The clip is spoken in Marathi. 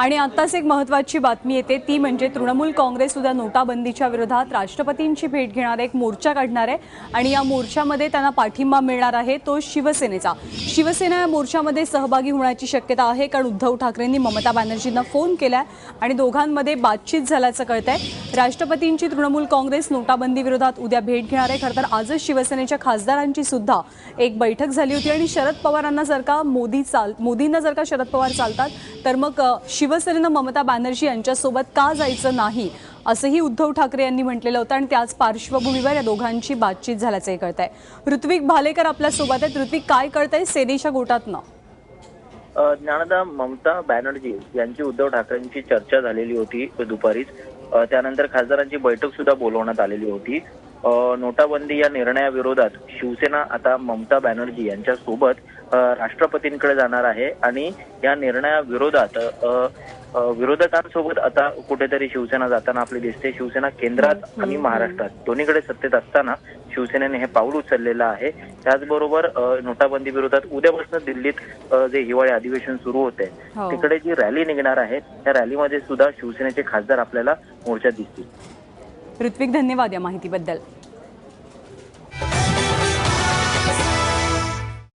आणि आत्ताच एक महत्वाची बातमी येते ती म्हणजे तृणमूल काँग्रेस उद्या नोटाबंदीच्या विरोधात राष्ट्रपतींची भेट घेणार एक मोर्चा काढणार आहे आणि या मोर्चामध्ये त्यांना पाठिंबा मिळणार आहे तो शिवसेनेचा. शिवसेना या मोर्चामध्ये सहभागी होण्याची शक्यता आहे कारण उद्धव ठाकरेंनी ममता बॅनर्जींना फोन केलाय आणि दोघांमध्ये बातचीत झाल्याचं कळतंय. राष्ट्रपतींची तृणमूल काँग्रेस नोटाबंदी विरोधात उद्या भेट घेणार आहे खरं तर आजच शिवसेनेच्या खासदारांची सुद्धा एक बैठक झाली होती आणि शरद पवारांना जर का मोदी चाल मोदींना जर का शरद पवार चालतात तर मग शिव शिवसेनेनं ममता बॅनर्जी यांच्यासोबत का जायचं नाही असंही उद्धव ठाकरे यांनी म्हटलेलं होतं आणि त्याच पार्श्वभूमीवर या दोघांची बातचीत झाल्याचंही कळतंय. ऋत्विक भालेकर आपल्यासोबत आहेत. ऋत्विक काय कळतंय सेनेच्या गोटातनं? ज्ञानदा ममता बॅनर्जी यांची उद्धव ठाकरेंची चर्चा झालेली होती दुपारीच. त्यानंतर खासदारांची बैठक सुद्धा बोलवण्यात आलेली होती. नोटाबंदी या निर्णयाविरोधात शिवसेना आता ममता बॅनर्जी यांच्या सोबत राष्ट्रपतींकडे जाणार आहे आणि या निर्णयाविरोधात विरोधकांसोबत आता कुठेतरी शिवसेना जाताना आपली दिसते. शिवसेना केंद्रात आणि महाराष्ट्रात. दोन्हीकडे सत्तेत असताना शिवसेनेने हे पाऊल उचललेलं आहे. त्याचबरोबर नोटाबंदी विरोधात उद्यापासून दिल्लीत जे हिवाळी अधिवेशन सुरू होते हो. तिकडे जी रॅली निघणार आहे त्या रॅलीमध्ये सुद्धा शिवसेनेचे खासदार आपल्याला मोर्चात दिसतील. ऋत्विक धन्यवाद या माहितीबद्दल.